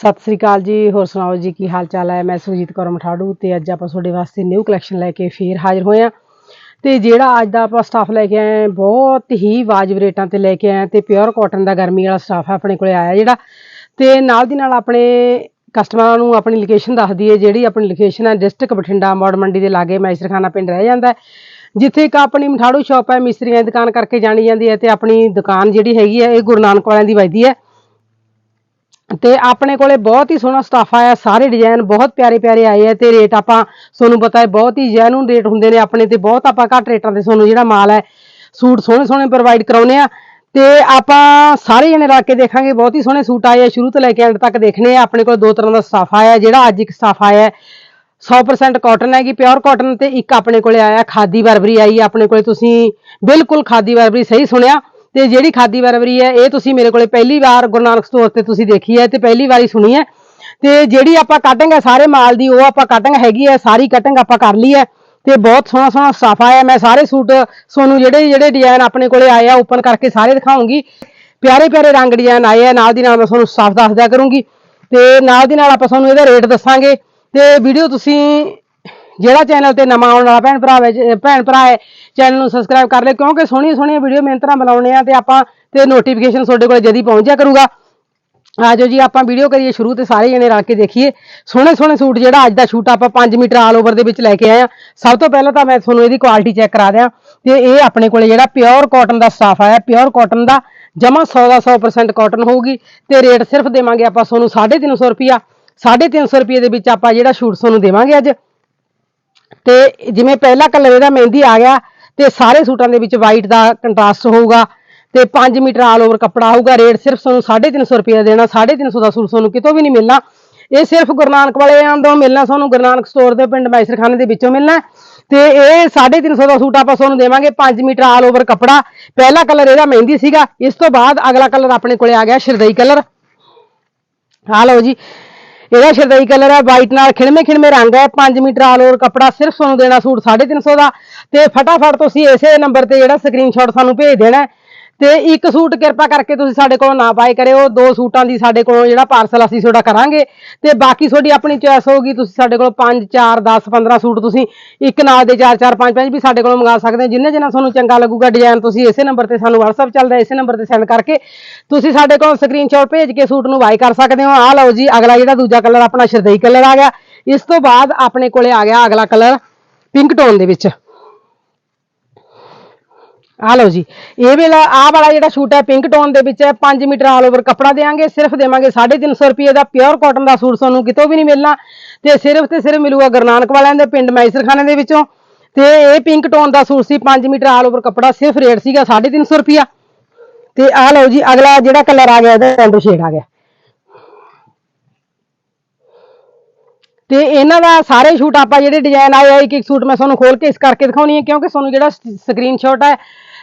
ਸਤਿ ਸ੍ਰੀ ਅਕਾਲ ਜੀ, ਹੋਰ ਸੁਣਾਓ ਜੀ, ਕੀ ਹਾਲ ਚਾਲ ਹੈ? ਮੈਂ ਸੁਜੀਤ ਕੌਰ ਮਠਾੜੂ ਤੇ ਅੱਜ ਆਪਾਂ ਤੁਹਾਡੇ ਵਾਸਤੇ ਨਿਊ ਕਲੈਕਸ਼ਨ ਲੈ ਕੇ ਫੇਰ ਹਾਜ਼ਰ ਹੋਏ ਆ ਤੇ ਜਿਹੜਾ ਅੱਜ ਦਾ ਆਪਾਂ ਸਟਾਫ ਲੈ ਕੇ ਆਏ, ਬਹੁਤ ਹੀ ਵਾਜਬ ਰੇਟਾਂ ਤੇ ਲੈ ਕੇ ਆਏ ਹਾਂ ਤੇ ਪਿਓਰ ਕਾਟਨ ਦਾ ਗਰਮੀ ਵਾਲਾ ਸਟਾਫ ਹੈ ਆਪਣੇ ਕੋਲੇ ਆਇਆ ਜਿਹੜਾ। ਤੇ ਨਾਲ ਦੀ ਨਾਲ ਆਪਣੇ ਕਸਟਮਰਾਂ ਨੂੰ ਆਪਣੀ ਲੋਕੇਸ਼ਨ ਦੱਸ ਦਈਏ, ਜਿਹੜੀ ਆਪਣੀ ਲੋਕੇਸ਼ਨ ਹੈ ਡਿਸਟ੍ਰਿਕਟ ਬਠਿੰਡਾ, ਮੋੜ ਮੰਡੀ ਦੇ ਲਾਗੇ ਮੈਸਰਖਾਨਾ ਪਿੰਡ ਰਹਿ ਜਾਂਦਾ ਜਿੱਥੇ ਇੱਕ ਆਪਣੀ ਮਠਾੜੂ ਸ਼ਾਪ ਹੈ, ਮਿਸਤਰੀਆਂ ਦੀ ਦੁਕਾਨ ਕਰਕੇ ਜਾਣੀ ਜਾਂਦੀ ਹੈ ਤੇ ਆਪਣੀ ਦੁਕਾਨ ਜਿਹੜੀ ਹੈਗੀ ਹੈ, ਇਹ ਗੁਰੂ ਨਾਨਕ ਵਾਲਿਆਂ ਦੀ ਵੱਜਦੀ ਹੈ। ਤੇ ਆਪਣੇ ਕੋਲੇ ਬਹੁਤ ਹੀ ਸੋਹਣਾ ਸਟਾਫ ਆਇਆ, ਸਾਰੇ ਡਿਜ਼ਾਈਨ ਬਹੁਤ ਪਿਆਰੇ ਪਿਆਰੇ ਆਏ ਆ ਤੇ ਰੇਟ ਆਪਾਂ, ਤੁਹਾਨੂੰ ਪਤਾ ਹੈ, ਬਹੁਤ ਹੀ ਜੈਨੂਨ ਰੇਟ ਹੁੰਦੇ ਨੇ ਆਪਣੇ ਤੇ, ਬਹੁਤ ਆਪਾਂ ਘੱਟ ਰੇਟਾਂ ਤੇ ਤੁਹਾਨੂੰ ਜਿਹੜਾ ਮਾਲ ਹੈ, ਸੂਟ ਸੋਹਣੇ ਸੋਹਣੇ ਪ੍ਰੋਵਾਈਡ ਕਰਾਉਨੇ ਆ। ਤੇ ਆਪਾਂ ਸਾਰੇ ਜਣੇ ਰੱਖ ਕੇ ਦੇਖਾਂਗੇ, ਬਹੁਤ ਹੀ ਸੋਹਣੇ ਸੂਟ ਆਏ ਆ, ਸ਼ੁਰੂ ਤੋਂ ਲੈ ਕੇ ਐਂਡ ਤੱਕ ਦੇਖਣੇ ਆ। ਆਪਣੇ ਕੋਲ ਦੋ ਤਰ੍ਹਾਂ ਦਾ ਸਟਾਫ ਆਇਆ, ਜਿਹੜਾ ਅੱਜ ਇੱਕ ਸਟਾਫ ਆਇਆ ਹੈ। 100% ਕਾਟਨ ਹੈਗੀ ਪਿਓਰ ਕਾਟਨ ਤੇ ਇੱਕ ਆਪਣੇ ਕੋਲੇ ਆਇਆ, ਖਾਦੀ ਬਰਬਰੀ ਆਈ, ਆਪਣੇ ਕੋਲੇ ਤੁਸੀਂ ਬਿਲਕੁਲ ਖਾਦੀ ਬਰਬਰੀ ਸਹੀ ਸੁਣਿਆ। ਤੇ ਜਿਹੜੀ ਖਾਦੀ ਬਰਬਰੀ ਹੈ, ਇਹ ਤੁਸੀਂ ਮੇਰੇ ਕੋਲੇ ਪਹਿਲੀ ਵਾਰ ਗੁਰੂ ਨਾਨਕ ਸਟੋਰ ਤੇ ਤੁਸੀਂ ਦੇਖੀ ਹੈ ਤੇ ਪਹਿਲੀ ਵਾਰੀ ਸੁਣੀ ਹੈ। ਤੇ ਜਿਹੜੀ ਆਪਾਂ ਕਟਿੰਗ ਹੈ, ਸਾਰੇ ਮਾਲ ਦੀ ਉਹ ਆਪਾਂ ਕਟਿੰਗ ਹੈਗੀ ਹੈ, ਸਾਰੀ ਕਟਿੰਗ ਆਪਾਂ ਕਰ ਲਈ ਹੈ। ਤੇ ਬਹੁਤ ਸੋਹਣਾ ਸੋਹਣਾ ਸਟਾਫ ਆਇਆ, ਮੈਂ ਸਾਰੇ ਸੂਟ ਤੁਹਾਨੂੰ ਜਿਹੜੇ ਜਿਹੜੇ ਡਿਜ਼ਾਈਨ ਆਪਣੇ ਕੋਲੇ ਆਏ ਆ ਓਪਨ ਕਰਕੇ ਸਾਰੇ ਦਿਖਾਉਂਗੀ। ਪਿਆਰੇ ਪਿਆਰੇ ਰੰਗ ਡਿਜ਼ਾਈਨ ਆਏ ਆ, ਨਾਲ ਦੀ ਨਾਲ ਮੈਂ ਤੁਹਾਨੂੰ ਸਾਫ਼ ਦੱਸ ਦਿਆ ਕਰੂੰਗੀ। ਤੇ ਨਾਲ ਦੀ ਨਾਲ ਆਪਾਂ ਤੁਹਾਨੂੰ ਇਹਦਾ ਰੇਟ ਦੱਸਾਂਗੇ। ਤੇ ਵੀਡੀਓ ਤੁਸੀਂ ਜਿਹੜਾ ਚੈਨਲ ਤੇ ਨਵਾਂ ਆਉਣ ਵਾਲਾ ਭੈਣ ਭਰਾ ਹੈ ਭੈਣ ਭਰਾ ਹੈ ਚੈਨਲ ਨੂੰ ਸਬਸਕ੍ਰਾਈਬ ਕਰ ਲਿਓ, ਕਿਉਂਕਿ ਸੋਹਣੀਆਂ ਸੋਹਣੀਆਂ ਵੀਡੀਓ ਮਿਹਨਤਾਂ ਨਾਲ ਬਣਾਉਣੇ ਆ ਤੇ ਆਪਾਂ ਤੇ ਨੋਟੀਫਿਕੇਸ਼ਨ ਤੁਹਾਡੇ ਕੋਲ ਜਦੀ ਪਹੁੰਚ ਜਾ ਕਰੂਗਾ। ਆਜੋ ਜੀ, ਆਪਾਂ ਵੀਡੀਓ ਕਰੀਏ ਸ਼ੁਰੂ ਤੇ ਸਾਰੇ ਜਣੇ ਰਲ ਕੇ ਦੇਖੀਏ। ਸੋਹਣੇ ਸੋਹਣੇ ਸੂਟ ਜਿਹੜਾ ਅੱਜ ਦਾ ਸ਼ੂਟ ਆਪਾਂ 5 ਮੀਟਰ ਆਲ ਓਵਰ ਦੇ ਵਿੱਚ ਲੈ ਕੇ ਆਏ ਆ ਸਭ ਤੋਂ ਪਹਿਲਾਂ ਤਾਂ ਮੈਂ ਤੁਹਾਨੂੰ ਇਹਦੀ ਕੁਆਲਿਟੀ ਚੈੱਕ ਕਰਾ ਦਿਆਂ। ਤੇ ਇਹ ਆਪਣੇ ਕੋਲੇ ਜਿਹੜਾ ਪਿਓਰ ਕਾਟਨ ਦਾ ਸਟਾਫ ਆਇਆ ਪਿਓਰ ਕਾਟਨ ਦਾ, ਜਮਾ 100 ਦਾ 100% ਕਾਟਨ ਹੋਊਗੀ। ਤੇ ਰੇਟ ਸਿਰਫ ਦੇਵਾਂਗੇ ਆਪਾਂ ਤੁਹਾਨੂੰ 350 ਰੁਪਿਆ 350 ਰੁਪਏ ਦੇ ਵਿੱਚ ਆਪਾਂ ਜਿਹੜਾ ਸ਼ੂਟ ਤੁਹਾਨੂੰ ਦੇਵਾਂਗੇ ਅੱਜ। ਤੇ ਜਿਵੇਂ ਪਹਿਲਾ ਕਲਰ ਇਹਦਾ ਮਹਿੰਦੀ ਆ ਗਿਆ, ਤੇ ਸਾਰੇ ਸੂਟਾਂ ਦੇ ਵਿੱਚ ਵਾਈਟ ਦਾ ਕੰਟਰਾਸਟ ਹੋਊਗਾ, ਤੇ 5 ਮੀਟਰ ਆਲ ਓਵਰ ਕੱਪੜਾ ਹੋਊਗਾ ਰੇਟ ਸਿਰਫ ਤੁਹਾਨੂੰ 350 ਰੁਪਏ ਦੇਣਾ 350 ਦਾ ਸੂਟ ਤੁਹਾਨੂੰ ਕਿਤੋਂ ਵੀ ਨਹੀਂ ਮਿਲਣਾ। ਇਹ ਸਿਰਫ ਗੁਰੂ ਨਾਨਕ ਵਾਲਿਆਂ ਤੋਂ ਮਿਲਣਾ ਤੁਹਾਨੂੰ ਗੁਰੂ ਨਾਨਕ ਸਟੋਰ ਦੇ ਪਿੰਡ ਮੈਸਰਖਾਨੇ ਦੇ ਵਿੱਚੋਂ ਮਿਲਣਾ ਤੇ ਇਹ 350 ਦਾ ਸੂਟ ਆਪਾਂ ਤੁਹਾਨੂੰ ਦੇਵਾਂਗੇ 5 ਮੀਟਰ ਆਲ ਓਵਰ ਕੱਪੜਾ। ਪਹਿਲਾ ਕਲਰ ਇਹਦਾ ਮਹਿੰਦੀ ਸੀਗਾ, ਇਸ ਤੋਂ ਬਾਅਦ ਅਗਲਾ ਕਲਰ ਆਪਣੇ ਕੋਲੇ ਆ ਗਿਆ ਸ਼ਰਦਈ ਕਲਰ। ਆ ਲਓ ਜੀ ਇਹਦਾ ਸ਼ਰਦਈ ਕਲਰ ਹੈ ਵਾਈਟ ਨਾਲ ਖਿਣਵੇਂ ਖਿੜਮੇ ਰੰਗ ਹੈ। 5 ਮੀਟਰ ਆਲ ਓਵਰ ਕੱਪੜਾ ਸਿਰਫ ਤੁਹਾਨੂੰ ਦੇਣਾ ਸੂਟ 350 ਦਾ। ਤੇ ਫਟਾਫਟ ਤੁਸੀਂ ਇਸੇ ਨੰਬਰ ਤੇ ਜਿਹੜਾ ਸਕਰੀਨਸ਼ਾਟ ਸਾਨੂੰ ਭੇਜ ਦੇਣਾ ਤੇ ਇੱਕ ਸੂਟ ਕਿਰਪਾ ਕਰਕੇ ਤੁਸੀਂ ਸਾਡੇ ਕੋਲੋਂ ਨਾ ਬਾਏ ਕਰਿਓ, ਦੋ ਸੂਟਾਂ ਦੀ ਸਾਡੇ ਕੋਲੋਂ ਜਿਹੜਾ ਪਾਰਸਲ ਅਸੀਂ ਤੁਹਾਡਾ ਕਰਾਂਗੇ ਤੇ ਬਾਕੀ ਤੁਹਾਡੀ ਆਪਣੀ ਚੋਇਸ ਹੋਊਗੀ, ਤੁਸੀਂ ਸਾਡੇ ਕੋਲੋਂ 5 4 10 15 ਸੂਟ ਤੁਸੀਂ ਇੱਕ ਨਾਲ ਦੇ 4 4 5 5 ਵੀ ਸਾਡੇ ਕੋਲੋਂ ਮੰਗਾ ਸਕਦੇ ਹੋ। ਜਿੰਨੇ ਜਿੰਨਾ ਤੁਹਾਨੂੰ ਚੰਗਾ ਲੱਗੂਗਾ ਡਿਜ਼ਾਈਨ ਤੁਸੀਂ ਇਸੇ ਨੰਬਰ ਤੇ ਸਾਨੂੰ WhatsApp ਚੱਲਦਾ ਇਸੇ ਨੰਬਰ ਤੇ ਸੈਂਡ ਕਰਕੇ ਤੁਸੀਂ ਸਾਡੇ ਕੋਲੋਂ ਸਕਰੀਨਸ਼ਾਟ ਭੇਜ ਕੇ ਸੂਟ ਨੂੰ ਬਾਏ ਕਰ ਸਕਦੇ ਹੋ। ਆਹ ਲਓ ਜੀ, ਅਗਲਾ ਜਿਹੜਾ ਦੂਜਾ ਕਲਰ ਆਪਣਾ ਸ਼ਰਦਈ ਕਲਰ ਆ ਗਿਆ। ਇਸ ਤੋਂ ਬਾਅਦ ਆਪਣੇ ਕੋਲੇ ਆ ਗਿਆ ਅਗਲਾ ਕਲਰ ਪਿੰਕ ਟੋਨ ਦੇ ਵਿੱਚ। ਆ ਲਓ ਜੀ, ਇਹ ਵੇਲਾ ਆਹ ਵਾਲਾ ਜਿਹੜਾ ਸੂਟ ਹੈ ਪਿੰਕ ਟੋਨ ਦੇ ਵਿੱਚ ਹੈ 5 ਮੀਟਰ ਆਲ ਓਵਰ ਕੱਪੜਾ ਦੇਾਂਗੇ ਸਿਰਫ ਦੇਵਾਂਗੇ 350 ਰੁਪਏ ਦਾ ਪਿਓਰ ਕਾਟਨ ਦਾ ਸੂਟ ਤੁਹਾਨੂੰ ਕਿਤੋਂ ਵੀ ਨਹੀਂ ਮਿਲਣਾ। ਤੇ ਸਿਰਫ ਤੇ ਸਿਰਫ ਮਿਲੂਗਾ ਗੁਰਨਾਨਕ ਵਾਲਿਆਂ ਦੇ ਪਿੰਡ ਮੈਸਰਖਾਨੇ ਦੇ ਵਿੱਚੋਂ। ਤੇ ਇਹ ਪਿੰਕ ਟੋਨ ਦਾ ਸੂਟ ਸੀ 5 ਮੀਟਰ ਆਲ ਓਵਰ ਕੱਪੜਾ, ਸਿਰਫ ਰੇਟ ਸੀਗਾ 350 ਰੁਪਿਆ ਤੇ ਆ ਲਓ ਜੀ, ਅਗਲਾ ਜਿਹੜਾ ਕਲਰ ਆ ਗਿਆ, ਇਹਦਾ ਰੈਂਡ ਸ਼ੇਡ ਆ ਗਿਆ। ਤੇ ਇਹਨਾਂ ਦਾ ਸਾਰੇ ਸ਼ੂਟ ਆਪਾਂ ਜਿਹੜੇ ਡਿਜ਼ਾਈਨ ਆਏ ਆ ਇੱਕ ਇੱਕ ਸੂਟ ਮੈਂ ਤੁਹਾਨੂੰ ਖੋਲ ਕੇ ਇਸ ਕਰਕੇ ਦਿਖਾਉਣੀ ਹੈ, ਕਿਉਂਕਿ ਤੁਹਾਨੂੰ ਜਿਹੜਾ ਸਕਰੀਨਸ਼ਾਟ ਹੈ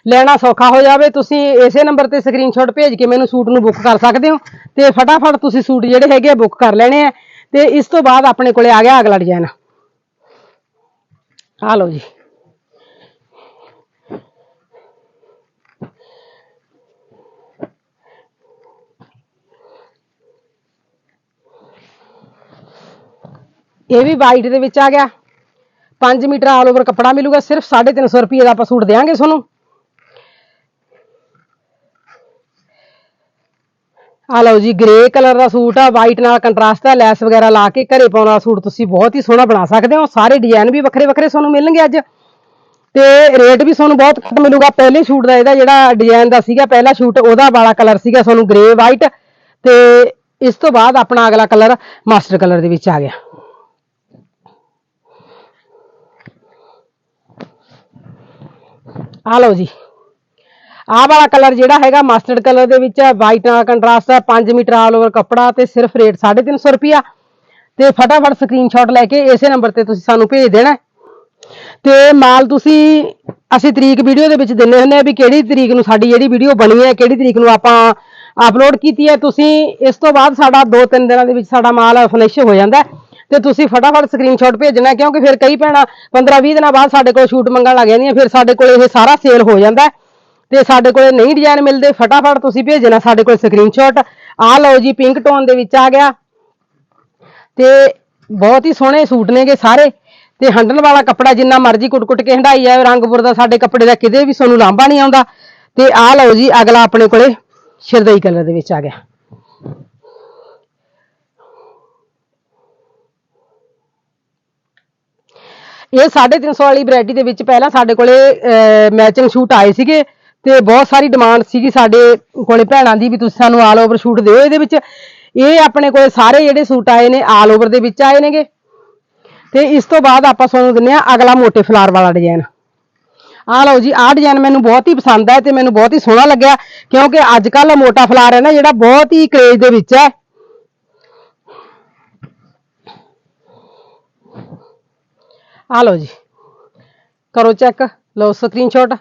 ਲੈਣਾ ਸੌਖਾ ਹੋ ਜਾਵੇ, ਤੁਸੀਂ ਇਸੇ ਨੰਬਰ ਤੇ ਸਕਰੀਨਸ਼ਾਟ ਭੇਜ ਕੇ ਮੈਨੂੰ ਸੂਟ ਨੂੰ ਬੁੱਕ ਕਰ ਸਕਦੇ ਹੋ ਤੇ ਫਟਾਫਟ ਤੁਸੀਂ ਸੂਟ ਜਿਹੜੇ ਹੈਗੇ ਆ ਬੁੱਕ ਕਰ ਲੈਣੇ ਆ ਤੇ ਇਸ ਤੋਂ ਬਾਅਦ ਆਪਣੇ ਕੋਲੇ ਆ ਗਿਆ ਅਗਲਾ ਡਿਜ਼ਾਈਨ ਆ ਲਓ ਜੀ। ਇਹ ਵੀ ਵਾਈਟ ਦੇ ਵਿੱਚ ਆ ਗਿਆ। 5 ਮੀਟਰ ਆਲ ਓਵਰ ਕੱਪੜਾ ਮਿਲੂਗਾ, ਸਿਰਫ 350 ਰੁਪਏ ਦਾ ਆਪਾਂ ਸੂਟ ਦੇਵਾਂਗੇ ਤੁਹਾਨੂੰ। ਆ ਲਓ ਜੀ ਗ੍ਰੇ ਕਲਰ ਦਾ ਸੂਟ ਆ ਵਾਈਟ ਨਾਲ ਕੰਟਰਾਸਟ ਆ, ਲੈਸ ਵਗੈਰਾ ਲਾ ਕੇ ਘਰੇ ਪਾਉਣ ਵਾਲਾ ਸੂਟ ਤੁਸੀਂ ਬਹੁਤ ਹੀ ਸੋਹਣਾ ਬਣਾ ਸਕਦੇ ਹੋ। ਸਾਰੇ ਡਿਜ਼ਾਈਨ ਵੀ ਵੱਖਰੇ ਵੱਖਰੇ ਤੁਹਾਨੂੰ ਮਿਲਣਗੇ ਅੱਜ। ਤੇ ਰੇਟ ਵੀ ਤੁਹਾਨੂੰ ਬਹੁਤ ਘੱਟ ਮਿਲੂਗਾ। ਪਹਿਲੇ ਸ਼ੂਟ ਦਾ ਇਹਦਾ ਜਿਹੜਾ ਡਿਜ਼ਾਈਨ ਦਾ ਸੀਗਾ, ਪਹਿਲਾ ਸ਼ੂਟ ਉਹਦਾ ਵਾਲਾ ਕਲਰ ਸੀਗਾ ਤੁਹਾਨੂੰ ਗ੍ਰੇ ਵਾਈਟ ਤੇ ਇਸ ਤੋਂ ਬਾਅਦ ਆਪਣਾ ਅਗਲਾ ਕਲਰ ਮਾਸਟਰ ਕਲਰ ਦੇ ਵਿੱਚ ਆ ਗਿਆ। ਆ ਲਓ ਜੀ। ਆਹ ਵਾਲਾ ਕਲਰ ਜਿਹੜਾ ਹੈਗਾ ਮਸਟਰਡ ਕਲਰ ਦੇ ਵਿੱਚ ਹੈ ਵਾਈਟ ਨਾਲ ਕੰਟਰਾਸਟ ਹੈ 5 ਮੀਟਰ ਆਲ ਓਵਰ ਕੱਪੜਾ ਤੇ ਸਿਰਫ ਰੇਟ 350 ਰੁਪਿਆ ਤੇ ਫਟਾਫਟ ਸਕਰੀਨਸ਼ਾਟ ਲੈ ਕੇ ਇਸੇ ਨੰਬਰ ਤੇ ਤੁਸੀਂ ਸਾਨੂੰ ਭੇਜ ਦੇਣਾ ਹੈ। ਤੇ ਮਾਲ ਤੁਸੀਂ, ਅਸੀਂ ਤਰੀਕ ਵੀਡੀਓ ਦੇ ਵਿੱਚ ਦਿੰਨੇ ਹੁੰਦੇ ਆ ਵੀ ਕਿਹੜੀ ਤਰੀਕ ਨੂੰ ਸਾਡੀ ਜਿਹੜੀ ਵੀਡੀਓ ਬਣੀ ਹੈ, ਕਿਹੜੀ ਤਰੀਕ ਨੂੰ ਆਪਾਂ ਅਪਲੋਡ ਕੀਤੀ ਹੈ। ਤੁਸੀਂ ਇਸ ਤੋਂ ਬਾਅਦ ਸਾਡਾ 2-3 ਦਿਨਾਂ ਦੇ ਵਿੱਚ ਸਾਡਾ ਮਾਲ ਫਿਨਿਸ਼ ਹੋ ਜਾਂਦਾ ਹੈ। ਤੇ ਤੁਸੀਂ ਫਟਾਫਟ ਸਕਰੀਨਸ਼ਾਟ ਭੇਜਣਾ ਕਿਉਂਕਿ ਫਿਰ ਕਈ ਭੈਣਾਂ 15-20 ਦਿਨਾਂ ਬਾਅਦ ਸਾਡੇ ਕੋਲ ਸ਼ੂਟ ਮੰਗਣ ਲੱਗ ਜਾਂਦੀਆਂ, ਫਿਰ ਸਾਡੇ ਕੋਲ ਇਹ ਸਾਰਾ ਸੇਲ ਹੋ ਜਾਂਦਾ ਤੇ ਸਾਡੇ ਕੋਲੇ ਨਹੀਂ ਡਿਜ਼ਾਈਨ ਮਿਲਦੇ, ਫਟਾਫਟ ਤੁਸੀਂ ਭੇਜਣਾ ਸਾਡੇ ਕੋਲ ਸਕਰੀਨਸ਼ਾਟ ਆ ਲਓ ਜੀ ਪਿੰਕ ਟੋਨ ਦੇ ਵਿੱਚ ਆ ਗਿਆ। ਤੇ ਬਹੁਤ ਹੀ ਸੋਹਣੇ ਸੂਟ ਨੇਗੇ ਸਾਰੇ। ਤੇ ਹੰਡਣ ਵਾਲਾ ਕੱਪੜਾ ਜਿੰਨਾ ਮਰਜ਼ੀ ਕੁੱਟ-ਕੁੱਟ ਕੇ ਹੰਡਾਈ ਆ ਰੰਗਪੁਰ ਦਾ ਸਾਡੇ ਕੱਪੜੇ ਦਾ ਕਿਤੇ ਵੀ ਤੁਹਾਨੂੰ ਲਾਂਭਾ ਨਹੀਂ ਆਉਂਦਾ। ਤੇ ਆ ਲਓ ਜੀ, ਅਗਲਾ ਆਪਣੇ ਕੋਲੇ ਸ਼ਰਦਈ ਕਲਰ ਦੇ ਵਿੱਚ ਆ ਗਿਆ। ਇਹ 350 ਵਾਲੀ ਵੈਰਾਈਟੀ ਦੇ ਵਿੱਚ ਪਹਿਲਾਂ ਸਾਡੇ ਕੋਲੇ ਮੈਚਿੰਗ ਸ਼ੂਟ ਆਏ ਸੀਗੇ। ਤੇ ਬਹੁਤ ਸਾਰੀ ਡਿਮਾਂਡ ਸੀਗੀ ਸਾਡੇ ਕੋਲੇ ਭੈਣਾਂ ਦੀ ਵੀ ਤੁਸੀਂ ਸਾਨੂੰ ਆਲ ਓਵਰ ਸ਼ੂਟ ਦਿਓ। ਇਹਦੇ ਵਿੱਚ ਇਹ ਆਪਣੇ ਕੋਲੇ ਸਾਰੇ ਜਿਹੜੇ ਸੂਟ ਆਏ ਨੇ ਆਲ ਓਵਰ ਦੇ ਵਿੱਚ ਆਏ ਨੇਗੇ। ਤੇ ਇਸ ਤੋਂ ਬਾਅਦ ਆਪਾਂ ਤੁਹਾਨੂੰ ਦਿੰਨੇ ਆ ਅਗਲਾ ਮੋਟੇ ਫਲਾਰ ਵਾਲਾ ਡਿਜ਼ਾਈਨ ਆ ਲਓ ਜੀ, ਆਹ ਡਿਜ਼ਾਈਨ ਮੈਨੂੰ ਬਹੁਤ ਹੀ ਪਸੰਦ ਹੈ ਤੇ ਮੈਨੂੰ ਬਹੁਤ ਹੀ ਸੋਹਣਾ ਲੱਗਿਆ ਕਿਉਂਕਿ ਅੱਜ ਕੱਲ ਮੋਟਾ ਫਲਾਰ ਹੈ ਨਾ ਜਿਹੜਾ ਬਹੁਤ ਹੀ ਕਰੇਜ਼ ਦੇ ਵਿੱਚ ਹੈ। ਆ ਲਓ ਜੀ, ਕਰੋ ਚੈੱਕ ਲਓ ਸਕਰੀਨਸ਼ਾਟ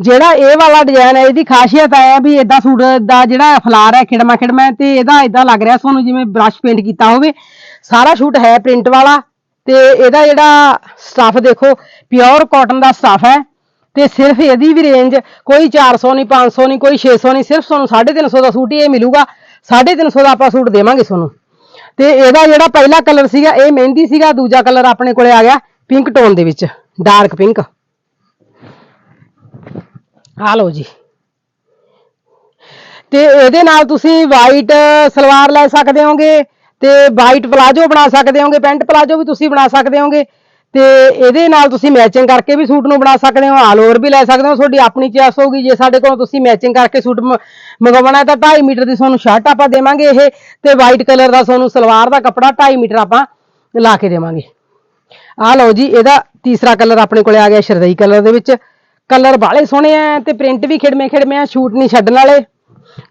ਜਿਹੜਾ ਇਹ ਵਾਲਾ ਡਿਜ਼ਾਈਨ ਹੈ, ਇਹਦੀ ਖਾਸੀਅਤ ਹੈ ਵੀ ਇਦਾਂ ਸੂਟ ਦਾ ਜਿਹੜਾ ਫਲਾਰ ਹੈ, ਖਿੜਮਾ ਖਿੜਮਾ ਤੇ ਇਹਦਾ ਇਦਾਂ ਲੱਗ ਰਿਹਾ ਤੁਹਾਨੂੰ ਜਿਵੇਂ ਬ੍ਰਸ਼ ਪੇਂਟ ਕੀਤਾ ਹੋਵੇ। ਸਾਰਾ ਸੂਟ ਹੈ ਪ੍ਰਿੰਟ ਵਾਲਾ ਤੇ ਇਹਦਾ ਜਿਹੜਾ ਸਟਫ ਦੇਖੋ ਪਿਓਰ ਕਾਟਨ ਦਾ ਸਟਫ ਹੈ ਤੇ ਸਿਰਫ ਇਹਦੀ ਵੀ ਰੇਂਜ ਕੋਈ 400 ਨਹੀਂ 500 ਨਹੀਂ, ਕੋਈ 600 ਨਹੀਂ, ਸਿਰਫ ਤੁਹਾਨੂੰ 350 ਦਾ ਸੂਟ ਹੀ ਇਹ ਮਿਲੂਗਾ। 350 ਦਾ ਆਪਾਂ ਸੂਟ ਦੇਵਾਂਗੇ ਤੁਹਾਨੂੰ ਤੇ ਇਹਦਾ ਜਿਹੜਾ ਪਹਿਲਾ ਕਲਰ ਸੀਗਾ, ਇਹ ਮਹਿੰਦੀ ਸੀਗਾ, ਦੂਜਾ ਕਲਰ ਆਪਣੇ ਕੋਲੇ ਆ ਗਿਆ ਪਿੰਕ ਟੋਨ ਦੇ ਵਿੱਚ ਡਾਰਕ ਪਿੰਕ ਆ ਲਓ ਜੀ। ਤੇ ਇਹਦੇ ਨਾਲ ਤੁਸੀਂ ਵਾਈਟ ਸਲਵਾਰ ਲੈ ਸਕਦੇ ਹੋਗੇ ਤੇ ਵਾਈਟ ਪਲਾਜੋ ਬਣਾ ਸਕਦੇ ਹੋਗੇ ਪੈਂਟ ਪਲਾਜੋ ਵੀ ਤੁਸੀਂ ਬਣਾ ਸਕਦੇ ਹੋਗੇ ਤੇ ਇਹਦੇ ਨਾਲ ਤੁਸੀਂ ਮੈਚਿੰਗ ਕਰਕੇ ਵੀ ਸੂਟ ਨੂੰ ਬਣਾ ਸਕਦੇ ਹੋ, ਆਲ ਓਵਰ ਵੀ ਲੈ ਸਕਦੇ ਹੋ, ਤੁਹਾਡੀ ਆਪਣੀ ਚੋਇਸ ਹੋਊਗੀ, ਜੇ ਸਾਡੇ ਕੋਲੋਂ ਤੁਸੀਂ ਮੈਚਿੰਗ ਕਰਕੇ ਸੂਟ ਮੰਗਵਾਉਣਾ ਤਾਂ 2.5 ਮੀਟਰ ਦੀ ਤੁਹਾਨੂੰ ਸ਼ਰਟ ਆਪਾਂ ਦੇਵਾਂਗੇ ਇਹ ਤੇ ਵਾਈਟ ਕਲਰ ਦਾ ਤੁਹਾਨੂੰ ਸਲਵਾਰ ਦਾ ਕੱਪੜਾ 2.5 ਮੀਟਰ ਆਪਾਂ ਲਾ ਕੇ ਦੇਵਾਂਗੇ। ਆ ਲਓ ਜੀ, ਇਹਦਾ ਤੀਸਰਾ ਕਲਰ ਆਪਣੇ ਕੋਲੇ ਆ ਗਿਆ ਸ਼ਰਦਈ ਕਲਰ ਦੇ ਵਿੱਚ। ਕਲਰ ਬਾਹਲੇ ਸੋਹਣੇ ਆ ਤੇ ਪ੍ਰਿੰਟ ਵੀ ਖਿੜਮੇ ਖਿੜਮੇ ਆ, ਸ਼ੂਟ ਨਹੀਂ ਛੱਡਣ ਵਾਲੇ।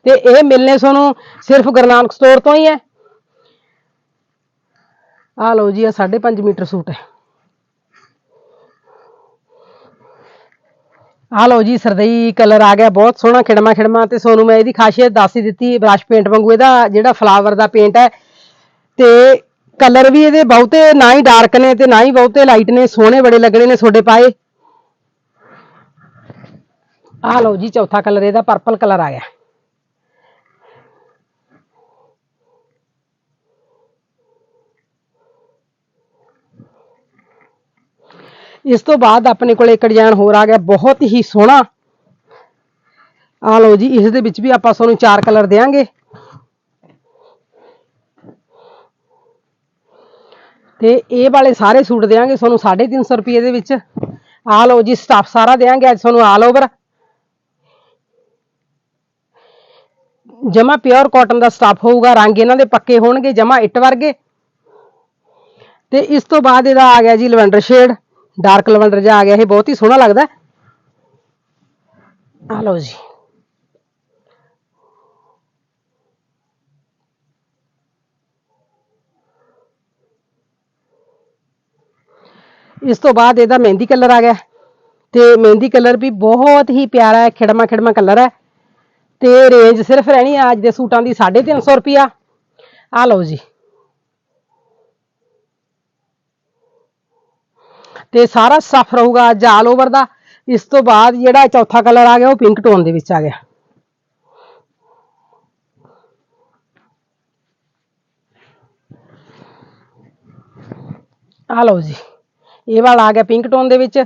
ਤੇ ਇਹ ਮਿਲਨੇ ਤੁਹਾਨੂੰ ਸਿਰਫ ਗੁਰੂ ਨਾਨਕ ਸਟੋਰ ਤੋਂ ਹੀ ਹੈ ਆ ਲਓ ਜੀ ਇਹ 5.5 ਮੀਟਰ ਸੂਟ ਹੈ। ਆ ਲਓ ਜੀ, ਸਰਦਈ ਕਲਰ ਆ ਗਿਆ, ਬਹੁਤ ਸੋਹਣਾ ਖਿੜਮਾ ਖਿੜਮਾ ਤੇ ਸੋਨੂੰ ਮੈਂ ਇਹਦੀ ਖਾਸੀਅਤ ਦੱਸ ਹੀ ਦਿੱਤੀ ਬ੍ਰਸ਼ ਪੇਂਟ ਵਾਂਗੂ ਇਹਦਾ ਜਿਹੜਾ ਫਲਾਵਰ ਦਾ ਪੇਂਟ ਹੈ। ਤੇ ਕਲਰ ਵੀ ਇਹਦੇ ਬਹੁਤੇ ਨਾ ਹੀ ਡਾਰਕ ਨੇ ਤੇ ਨਾ ਹੀ ਬਹੁਤੇ ਲਾਈਟ ਨੇ, ਸੋਹਣੇ ਬੜੇ ਲੱਗਣੇ ਨੇ ਤੁਹਾਡੇ ਪਾਏ। ਆਹ ਲਓ ਜੀ, ਚੌਥਾ ਕਲਰ, ਇਹਦਾ ਪਰਪਲ ਕਲਰ ਆ ਗਿਆ। ਇਸ ਤੋਂ ਬਾਅਦ ਆਪਣੇ ਕੋਲ ਇੱਕ ਡਿਜ਼ਾਈਨ ਹੋਰ ਆ ਗਿਆ, ਬਹੁਤ ਹੀ ਸੋਹਣਾ। ਆ ਲਓ ਜੀ, ਇਸ ਦੇ ਵਿੱਚ ਵੀ ਆਪਾਂ ਤੁਹਾਨੂੰ ਚਾਰ ਕਲਰ ਦੇਾਂਗੇ ਤੇ ਇਹ ਵਾਲੇ ਸਾਰੇ ਸੂਟ ਦੇਾਂਗੇ ਤੁਹਾਨੂੰ 350 ਰੁਪਏ ਦੇ ਵਿੱਚ। ਆ ਲਓ ਜੀ, ਸਟਾਫ ਸਾਰਾ ਦੇਾਂਗੇ ਅੱਜ ਤੁਹਾਨੂੰ ਆਲ ਓਵਰ ਜਮਾ ਪਿਓਰ ਕਾਟਨ ਦਾ ਸਟਾਫ ਹੋਊਗਾ ਰੰਗ ਇਹਨਾਂ ਦੇ ਪੱਕੇ ਹੋਣਗੇ ਜਮਾ ਇੱਟ ਵਰਗੇ ਤੇ ਇਸ ਤੋਂ ਬਾਅਦ ਇਹਦਾ ਆ ਗਿਆ ਜੀ ਲਵੈਂਡਰ ਸ਼ੇਡ ਡਾਰਕ ਲਵੈਂਡਰ ਜਿਹਾ ਆ ਗਿਆ ਇਹ ਬਹੁਤ ਹੀ ਸੋਹਣਾ ਲੱਗਦਾ ਆ ਲਓ ਜੀ ਇਸ ਤੋਂ ਬਾਅਦ ਇਹਦਾ ਮਹਿੰਦੀ ਕਲਰ ਆ ਗਿਆ ਤੇ ਮਹਿੰਦੀ ਕਲਰ ਵੀ ਬਹੁਤ ਹੀ ਪਿਆਰਾ ਹੈ ਖਿੜਮਾ ਖਿੜਮਾ ਕਲਰ ਹੈ ਤੇ ਰੇਂਜ ਸਿਰਫ ਰਹਿਣੀ ਆ ਅੱਜ ਦੇ ਸੂਟਾਂ ਦੀ 350 ਰੁਪਿਆ ਆ ਲਓ ਜੀ। ਤੇ ਸਾਰਾ ਸਫ ਰਹੂਗਾ ਅੱਜ ਆਲ ਓਵਰ ਦਾ। ਇਸ ਤੋਂ ਬਾਅਦ ਜਿਹੜਾ ਚੌਥਾ ਕਲਰ ਆ ਗਿਆ, ਉਹ ਪਿੰਕ ਟੋਨ ਦੇ ਵਿੱਚ ਆ ਗਿਆ। ਆ ਲਓ ਜੀ। ਇਹ ਵਾਲਾ ਆ ਗਿਆ ਪਿੰਕ ਟੋਨ ਦੇ ਵਿੱਚ।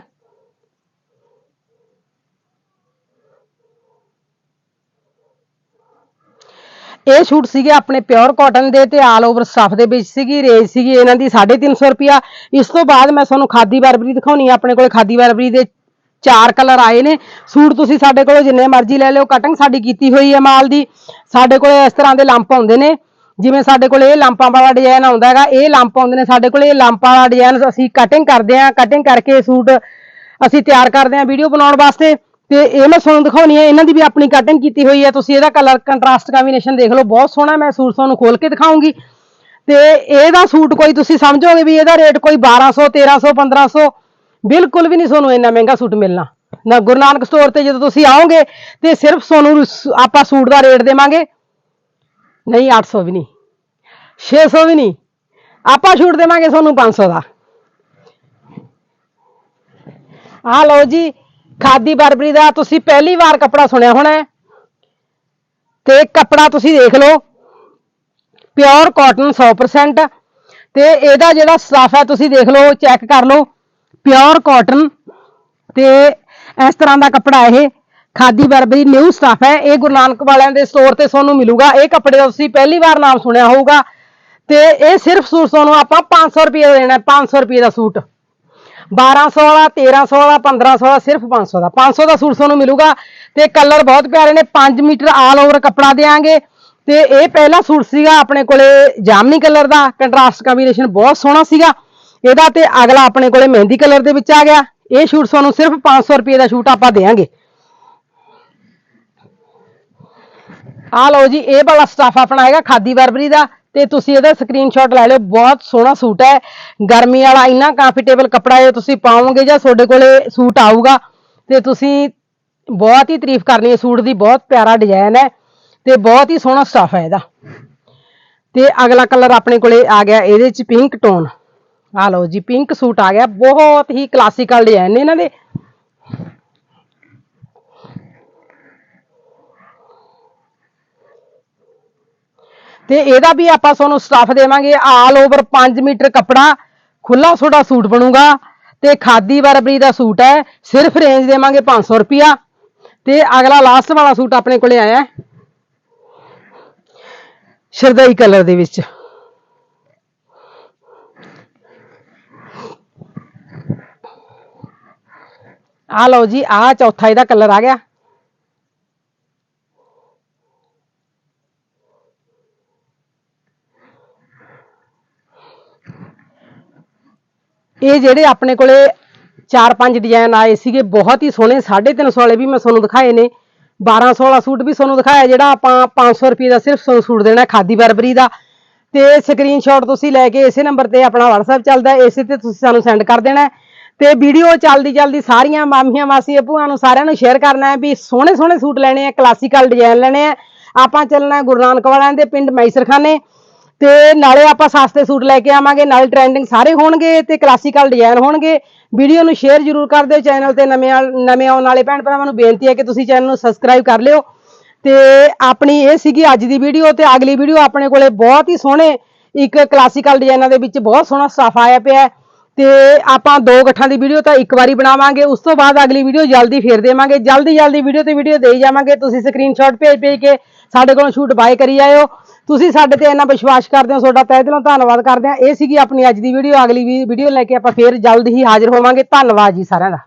ਇਹ ਸ਼ੂਟ ਸੀਗੇ ਆਪਣੇ ਪਿਓਰ ਕਾਟਨ ਦੇ ਤੇ ਆਲ ਓਵਰ ਸਟਫ ਦੇ ਵਿੱਚ ਸੀਗੀ, ਰੇਂਜ ਸੀਗੀ, ਇਹਨਾਂ ਦੀ 350 ਰੁਪਿਆ ਇਸ ਤੋਂ ਬਾਅਦ ਮੈਂ ਤੁਹਾਨੂੰ ਖਾਦੀ ਬਰਬਰੀ ਦਿਖਾਉਣੀ ਆ, ਆਪਣੇ ਕੋਲ ਖਾਦੀ ਬਰਬਰੀ ਦੇ ਚਾਰ ਕਲਰ ਆਏ ਨੇ। ਸੂਟ ਤੁਸੀਂ ਸਾਡੇ ਕੋਲੋਂ ਜਿੰਨੇ ਮਰਜ਼ੀ ਲੈ ਲਿਓ ਕਟਿੰਗ ਸਾਡੀ ਕੀਤੀ ਹੋਈ ਹੈ ਮਾਲ ਦੀ। ਸਾਡੇ ਕੋਲੇ ਇਸ ਤਰ੍ਹਾਂ ਦੇ ਲੰਪ ਆਉਂਦੇ ਨੇ, ਜਿਵੇਂ ਸਾਡੇ ਕੋਲ ਇਹ ਲੰਪਾਂ ਵਾਲਾ ਡਿਜ਼ਾਈਨ ਆਉਂਦਾ ਹੈਗਾ, ਇਹ ਲੰਪ ਆਉਂਦੇ ਨੇ ਸਾਡੇ ਕੋਲ। ਇਹ ਲੰਪਾਂ ਵਾਲਾ ਡਿਜ਼ਾਈਨ ਅਸੀਂ ਕਟਿੰਗ ਕਰਦੇ ਹਾਂ ਕਟਿੰਗ ਕਰਕੇ ਸੂਟ ਅਸੀਂ ਤਿਆਰ ਕਰਦੇ ਹਾਂ ਵੀਡੀਓ ਬਣਾਉਣ ਵਾਸਤੇ। ਤੇ ਇਹ ਮੈਂ ਤੁਹਾਨੂੰ ਦਿਖਾਉਣੀ ਹੈ ਇਹਨਾਂ ਦੀ ਵੀ ਆਪਣੀ ਕਟਿੰਗ ਕੀਤੀ ਹੋਈ ਹੈ ਤੁਸੀਂ ਇਹਦਾ ਕਲਰ ਕੰਟਰਾਸਟ ਕੰਬੀਨੇਸ਼ਨ ਦੇਖ ਲਓ, ਬਹੁਤ ਸੋਹਣਾ ਮੈਂ ਸੂਟ ਤੁਹਾਨੂੰ ਖੋਲ ਕੇ ਦਿਖਾਉਂਗੀ। ਤੇ ਇਹਦਾ ਸੂਟ ਕੋਈ ਤੁਸੀਂ ਸਮਝੋਗੇ ਵੀ ਇਹਦਾ ਰੇਟ ਕੋਈ 1200 1300 1500 ਬਿਲਕੁਲ ਵੀ ਨਹੀਂ ਤੁਹਾਨੂੰ ਇੰਨਾ ਮਹਿੰਗਾ ਸੂਟ ਮਿਲਣਾ। ਨਾ ਗੁਰੂ ਨਾਨਕ ਸਟੋਰ ਤੇ ਜਦੋਂ ਤੁਸੀਂ ਆਓਗੇ, ਤੇ ਸਿਰਫ ਤੁਹਾਨੂੰ ਆਪਾਂ ਸੂਟ ਦਾ ਰੇਟ ਦੇਵਾਂਗੇ। ਨਹੀਂ 800 ਵੀ ਨਹੀਂ 600 ਵੀ ਨਹੀਂ, ਆਪਾਂ ਛੂਟ ਦੇਵਾਂਗੇ ਤੁਹਾਨੂੰ 500 ਦਾ। ਆਹ ਲਓ ਜੀ ਖਾਦੀ ਬਰਬਰੀ ਦਾ ਤੁਸੀਂ ਪਹਿਲੀ ਵਾਰ ਕੱਪੜਾ ਸੁਣਿਆ ਹੋਣਾ ਹੈ। ਤੇ ਕੱਪੜਾ ਤੁਸੀਂ ਦੇਖ ਲਓ। ਪਿਓਰ ਕਾਟਨ 100% ਤੇ ਇਹਦਾ ਜਿਹੜਾ ਸਟਫ ਹੈ ਤੁਸੀਂ ਦੇਖ ਲਓ ਚੈੱਕ ਕਰ ਲਓ। ਪਿਓਰ ਕਾਟਨ ਤੇ ਇਸ ਤਰ੍ਹਾਂ ਦਾ ਕੱਪੜਾ ਇਹ। ਖਾਦੀ ਬਰਬਰੀ ਨਿਊ ਸਟਫ ਹੈ। ਇਹ ਗੁਰੂ ਨਾਨਕ ਵਾਲਿਆਂ ਦੇ ਸਟੋਰ ਤੇ ਤੁਹਾਨੂੰ ਮਿਲੂਗਾ। ਇਹ ਕੱਪੜੇ ਦਾ ਤੁਸੀਂ ਪਹਿਲੀ ਵਾਰ ਨਾਮ ਸੁਣਿਆ ਹੋਊਗਾ। ਤੇ ਇਹ ਸਿਰਫ ਸੂਟ ਤੁਹਾਨੂੰ ਆਪਾਂ 500 ਰੁਪਏ ਦਾ ਦੇਣਾ ਹੈ, 500 ਰੁਪਏ ਦਾ ਸੂਟ। 1200 ਵਾਲਾ 1300 ਵਾਲਾ 1500 ਵਾਲਾ, ਸਿਰਫ 500 ਦਾ। 500 ਦਾ ਸੂਟ ਤੁਹਾਨੂੰ ਮਿਲੂਗਾ ਤੇ ਕਲਰ ਬਹੁਤ ਪਿਆਰੇ ਨੇ। 5 ਮੀਟਰ ਆਲ ਓਵਰ ਕੱਪੜਾ ਦੇਾਂਗੇ ਤੇ ਇਹ ਪਹਿਲਾ ਸੂਟ ਸੀਗਾ ਆਪਣੇ ਕੋਲੇ ਜਾਮਨੀ ਕਲਰ ਦਾ। ਕੰਟਰਾਸਟ ਕੰਬੀਨੇਸ਼ਨ ਬਹੁਤ ਸੋਹਣਾ ਸੀਗਾ। ਇਹਦਾ ਤੇ ਅਗਲਾ ਆਪਣੇ ਕੋਲੇ ਮਹਿੰਦੀ ਕਲਰ ਦੇ ਵਿੱਚ ਆ ਗਿਆ। ਇਹ ਸੂਟ ਤੁਹਾਨੂੰ ਸਿਰਫ 500 ਰੁਪਏ ਦਾ ਸੂਟ ਆਪਾਂ ਦੇਾਂਗੇ ਆ ਲਓ ਜੀ, ਇਹ ਵਾਲਾ ਸਟਾਫ ਆਪਣਾ ਹੈਗਾ ਖਾਦੀ ਬਰਬਰੀ ਦਾ। ਤੇ ਤੁਸੀਂ ਇਹਦਾ ਸਕਰੀਨਸ਼ਾਟ ਲੈ ਲਿਓ। ਬਹੁਤ ਸੋਹਣਾ ਸੂਟ ਹੈ। ਗਰਮੀ ਵਾਲਾ ਇੰਨਾ ਕੰਫਰਟੇਬਲ ਕੱਪੜਾ ਹੈ, ਤੁਸੀਂ ਪਾਓਗੇ ਜਾਂ ਤੁਹਾਡੇ ਕੋਲੇ ਸੂਟ ਆਊਗਾ। ਤੇ ਤੁਸੀਂ ਬਹੁਤ ਹੀ ਤਾਰੀਫ ਕਰਨੀ ਹੈ। ਸੂਟ ਦੀ ਬਹੁਤ ਪਿਆਰਾ ਡਿਜ਼ਾਈਨ ਹੈ ਤੇ ਬਹੁਤ ਹੀ ਸੋਹਣਾ ਸਟਫ ਹੈ ਇਹਦਾ। ਤੇ ਅਗਲਾ ਕਲਰ ਆਪਣੇ ਕੋਲੇ ਆ ਗਿਆ, ਇਹਦੇ ਚ ਪਿੰਕ ਟੋਨ ਆ ਲਓ ਜੀ ਪਿੰਕ ਸੂਟ ਆ ਗਿਆ। ਬਹੁਤ ਹੀ ਕਲਾਸੀਕਲ ਡਿਜ਼ਾਈਨ ਨੇ ਇਹਨਾਂ ਦੇ। ਤੇ ਇਹਦਾ ਵੀ ਆਪਾਂ ਤੁਹਾਨੂੰ ਸਟਫ ਦੇਵਾਂਗੇ ਆਲ ਓਵਰ 5 ਮੀਟਰ ਕੱਪੜਾ ਖੁੱਲਾ ਤੁਹਾਡਾ ਸੂਟ ਬਣੂਗਾ ਤੇ ਖਾਦੀ ਬਰਬਰੀ ਦਾ ਸੂਟ ਹੈ, ਸਿਰਫ ਰੇਂਜ ਦੇਵਾਂਗੇ 500 ਰੁਪਿਆ ਤੇ ਅਗਲਾ ਲਾਸਟ ਵਾਲਾ ਸੂਟ ਆਪਣੇ ਕੋਲੇ ਆਇਆ ਹੈ, ਸ਼ਰਦਈ ਕਲਰ ਦੇ ਵਿੱਚ। ਆ ਲਓ ਜੀ ਆ ਚੌਥਾ ਇਹਦਾ ਕਲਰ ਆ ਗਿਆ। ਇਹ ਜਿਹੜੇ ਆਪਣੇ ਕੋਲੇ ਚਾਰ ਪੰਜ ਡਿਜ਼ਾਈਨ ਆਏ ਸੀਗੇ, ਬਹੁਤ ਹੀ ਸੋਹਣੇ 350 ਵਾਲੇ ਵੀ ਮੈਂ ਤੁਹਾਨੂੰ ਦਿਖਾਏ ਨੇ। 1200 ਵਾਲਾ ਸੂਟ ਵੀ ਤੁਹਾਨੂੰ ਦਿਖਾਇਆ, ਜਿਹੜਾ ਆਪਾਂ 500 ਰੁਪਏ ਦਾ ਸਿਰਫ ਤੁਹਾਨੂੰ ਸੂਟ ਦੇਣਾ ਖਾਦੀ ਬਰਬਰੀ ਦਾ। ਤੇ ਸਕਰੀਨਸ਼ਾਟ ਤੁਸੀਂ ਲੈ ਕੇ ਇਸੇ ਨੰਬਰ ਤੇ ਆਪਣਾ WhatsApp ਚੱਲਦਾ ਇਸੇ ਤੇ ਤੁਸੀਂ ਸਾਨੂੰ ਸੈਂਡ ਕਰ ਦੇਣਾ ਹੈ। ਤੇ ਵੀਡੀਓ ਚੱਲਦੀ ਚੱਲਦੀ ਸਾਰੀਆਂ ਮਾਮੀਆਂ, ਮਾਸੀਆਂ, ਭੂਆਂ ਨੂੰ ਸਾਰਿਆਂ ਨੂੰ ਸ਼ੇਅਰ ਕਰਨਾ ਹੈ ਵੀ ਸੋਹਣੇ ਸੋਹਣੇ ਸੂਟ ਲੈਣੇ ਆ ਕਲਾਸੀਕਲ ਡਿਜ਼ਾਈਨ ਲੈਣੇ ਆ ਆਪਾਂ ਚੱਲਣਾ ਗੁਰੂ ਨਾਨਕ ਵਾਲਿਆਂ ਦੇ ਪਿੰਡ ਮੈਸਰਖਾਨੇ। ਤੇ ਨਾਲੇ ਆਪਾਂ ਸਸਤੇ ਸੂਟ ਲੈ ਕੇ ਆਵਾਂਗੇ, ਨਾਲੇ ਟ੍ਰੈਂਡਿੰਗ ਸਾਰੇ ਹੋਣਗੇ ਤੇ ਕਲਾਸੀਕਲ ਡਿਜ਼ਾਈਨ ਹੋਣਗੇ। ਵੀਡੀਓ ਨੂੰ ਸ਼ੇਅਰ ਜ਼ਰੂਰ ਕਰ ਦਿਓ ਚੈਨਲ ਤੇ, ਨਵੇਂ ਨਵੇਂ ਆਉਣ ਵਾਲੇ ਭੈਣ ਭਰਾਵਾਂ ਨੂੰ ਬੇਨਤੀ ਹੈ ਕਿ ਤੁਸੀਂ ਚੈਨਲ ਨੂੰ ਸਬਸਕ੍ਰਾਈਬ ਕਰ ਲਿਓ। ਤੇ ਆਪਣੀ ਇਹ ਸੀਗੀ ਅੱਜ ਦੀ ਵੀਡੀਓ ਤੇ ਅਗਲੀ ਵੀਡੀਓ ਆਪਣੇ ਕੋਲੇ ਬਹੁਤ ਹੀ ਸੋਹਣੇ ਇੱਕ ਕਲਾਸੀਕਲ ਡਿਜ਼ਾਈਨਾਂ ਦੇ ਵਿੱਚ ਬਹੁਤ ਸੋਹਣਾ ਸਟਾਫ ਆਇਆ ਪਿਆ ਹੈ। ਤੇ ਆਪਾਂ ਦੋ ਗੱਠਾਂ ਦੀ ਵੀਡੀਓ ਤਾਂ ਇੱਕ ਵਾਰੀ ਬਣਾਵਾਂਗੇ, ਉਸ ਤੋਂ ਬਾਅਦ ਅਗਲੀ ਵੀਡੀਓ ਜਲਦੀ ਫੇਰ ਦੇਵਾਂਗੇ। ਜਲਦੀ ਜਲਦੀ ਵੀਡੀਓ ਤੇ ਵੀਡੀਓ ਦੇਈ ਜਾਵਾਂਗੇ। ਤੁਸੀਂ ਸਕਰੀਨਸ਼ਾਟ ਭੇਜ ਭੇਜ ਕੇ ਸਾਡੇ ਕੋਲੋਂ ਸ਼ੂਟ ਬਾਏ ਕਰੀ ਜਾਇਓ ਤੁਸੀਂ ਸਾਡੇ ਤੇ ਇੰਨਾ ਵਿਸ਼ਵਾਸ ਕਰਦੇ ਹੋ, ਤੁਹਾਡਾ ਤਹਿ ਦਿਲੋਂ ਧੰਨਵਾਦ ਕਰਦੇ ਹਾਂ। ਇਹ ਸੀਗੀ ਆਪਣੀ ਅੱਜ ਦੀ ਵੀਡੀਓ ਅਗਲੀ ਵੀਡੀਓ ਲੈ ਕੇ ਆਪਾਂ ਫੇਰ ਜਲਦ ਹੀ ਹਾਜ਼ਰ ਹੋਵਾਂਗੇ। ਧੰਨਵਾਦ ਜੀ ਸਾਰਿਆਂ ਦਾ।